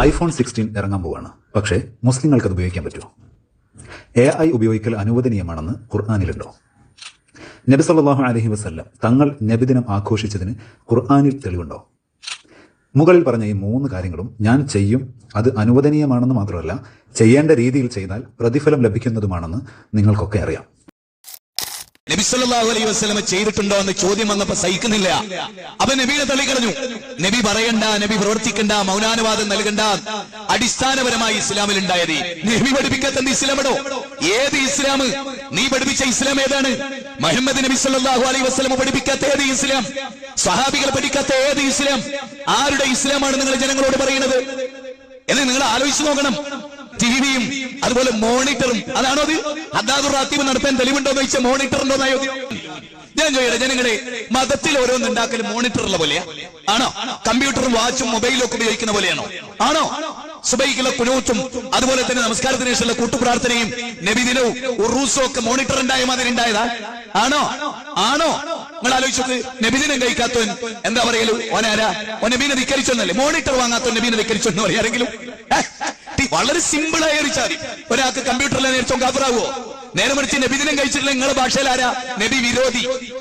IPhone sixteen ഇറങ്ങാൻ പോവാണ്. പക്ഷേ മുസ്ലിങ്ങൾക്ക് അത് ഉപയോഗിക്കാൻ പറ്റുമോ? എ ഐ ഉപയോഗിക്കൽ അനുവദനീയമാണെന്ന് ഖുർആാനിലുണ്ടോ? നബി സല്ലാഹു അലഹി വസ്ല്ലം തങ്ങൾ നബിദിനം ആഘോഷിച്ചതിന് ഖുർആാനിൽ തെളിവുണ്ടോ? മുകളിൽ പറഞ്ഞ ഈ മൂന്ന് കാര്യങ്ങളും ഞാൻ ചെയ്യും. അത് അനുവദനീയമാണെന്ന് മാത്രമല്ല ചെയ്യേണ്ട രീതിയിൽ ചെയ്താൽ പ്രതിഫലം ലഭിക്കുന്നതുമാണെന്ന് നിങ്ങൾക്കൊക്കെ അറിയാം. നബി സല്ലല്ലാഹു അലൈഹി വസല്ലമ ചെയ്തിട്ടുണ്ടോ എന്ന് ചോദ്യം വന്നപ്പോ സഹിക്കുന്നില്ല. അപ്പൊ നബിയെ തള്ളിക്കളഞ്ഞു നബി പറയണ്ട നബി പ്രവർത്തിക്കണ്ട മൗനാനുവാദം നൽകണ്ട. അടിസ്ഥാനപരമായി ഇസ്ലാമിൽ ഉണ്ടായത് നബി പഠിപ്പിക്കാത്ത ഇസ്ലാമടോ? ഏത് ഇസ്ലാം? നീ പഠിപ്പിച്ച ഇസ്ലാം ഏതാണ്? മുഹമ്മദ് നബി സല്ലാഹു അലൈഹി വസ്ലമ പഠിപ്പിക്കാത്ത ഏത് ഇസ്ലാം? സഹാബികൾ പഠിക്കാത്ത ഏത് ഇസ്ലാം? ആരുടെ ഇസ്ലാമാണ് നിങ്ങൾ ജനങ്ങളോട് പറയുന്നത്? എന്ന് നിങ്ങൾ ആലോചിച്ചു നോക്കണം. ടിവിയും അതുപോലെ മോണിറ്ററും. അതാണോ അത് അദാദുർ റാത്തീബ് നടത്താൻ തെളിവുണ്ടോ എന്ന് ചോദിച്ചാൽ മോണിറ്റർ ഉണ്ടോ എന്നായോ ഞാൻ ചോദിക്കട്ടെ ജനങ്ങളെ മതത്തിൽ ഓരോന്ന് ഉണ്ടാക്കൽ മോണിറ്ററുള്ള പോലെയാ. ആണോ? കമ്പ്യൂട്ടറും വാച്ചും മൊബൈലും ഒക്കെ ഉപയോഗിക്കുന്ന പോലെയാണോ? ആണോ? സുബൈക്കുള്ള കുനൂത്തും അതുപോലെ തന്നെ നമസ്കാരത്തിന് ശേഷമുള്ള കൂട്ടുപ്രാർത്ഥനയും നബിദിനവും ഉറൂസും ഒക്കെ മോണിറ്റർ ഉണ്ടായ മാതിരി ഉണ്ടായതാ. ആണോ? ആണോ? നിങ്ങൾ ആലോചിച്ചത് നബിദിനം കഴിക്കാത്തവൻ എന്താ പറയലു? ഓനാരാ? ഓ നബീനെ ധിക്കരിച്ചൊന്നല്ലേ മോണിറ്റർ വാങ്ങാത്തവൻ നബീനെ ധിക്കരിച്ചെന്ന് പറയാം വളരെ ഒരു ചാരി. ഒരാൾക്ക് കമ്പ്യൂട്ടറിൽ നേരിച്ചോ കാഫറാവോ നേരെ മറിച്ച് നബിദിനം കഴിച്ചിട്ടില്ല നിങ്ങളുടെ ഭാഷയിൽ ആരാ? നബി വിരോധി.